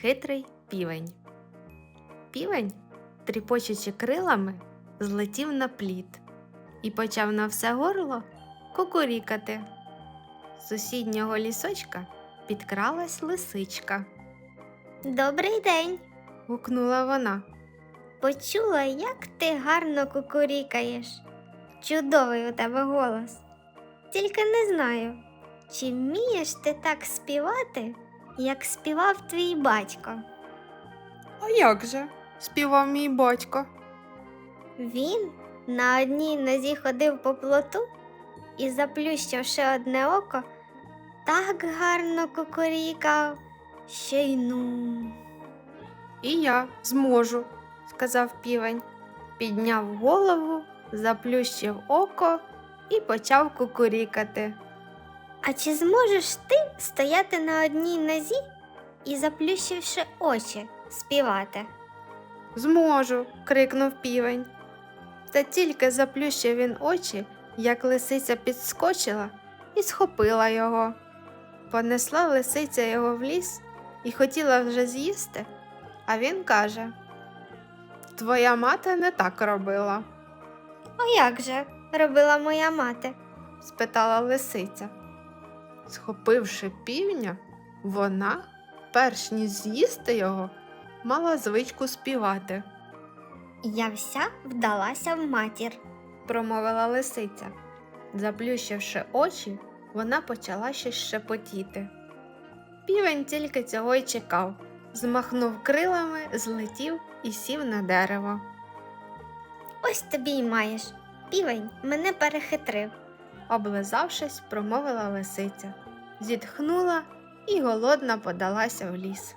Хитрий півень. Півень, тріпочучи крилами, злетів на плід і почав на все горло кукурікати. З сусіднього лісочка підкралась лисичка. Добрий день. Гукнула вона. Почула, як ти гарно кукурікаєш. Чудовий у тебе голос. Тільки не знаю, чи вмієш ти так співати, як співав твій батько. А як же? співав мій батько. Він на одній нозі ходив по плоту і, заплющивши одне око, так гарно кукурікав, ще й ну. І я зможу, сказав півень, підняв голову, заплющив око і почав кукурікати. А чи зможеш ти стояти на одній нозі і, заплющивши очі, співати? Зможу. крикнув півень. Та тільки заплющив він очі, як лисиця підскочила і схопила його. Понесла лисиця його в ліс і хотіла вже з'їсти, а він каже: Твоя мати не так робила, А як же робила моя мати? спитала лисиця. Схопивши півня, вона, перш ніж з'їсти його, мала звичку співати. Я вся вдалася в матір. промовила лисиця. Заплющивши очі, вона почала щось шепотіти. Півень тільки цього й чекав, змахнув крилами, злетів і сів на дерево. Ось тобі й маєш. Півень мене перехитрив. Облизавшись, промовила лисиця, зітхнула і голодна подалася в ліс.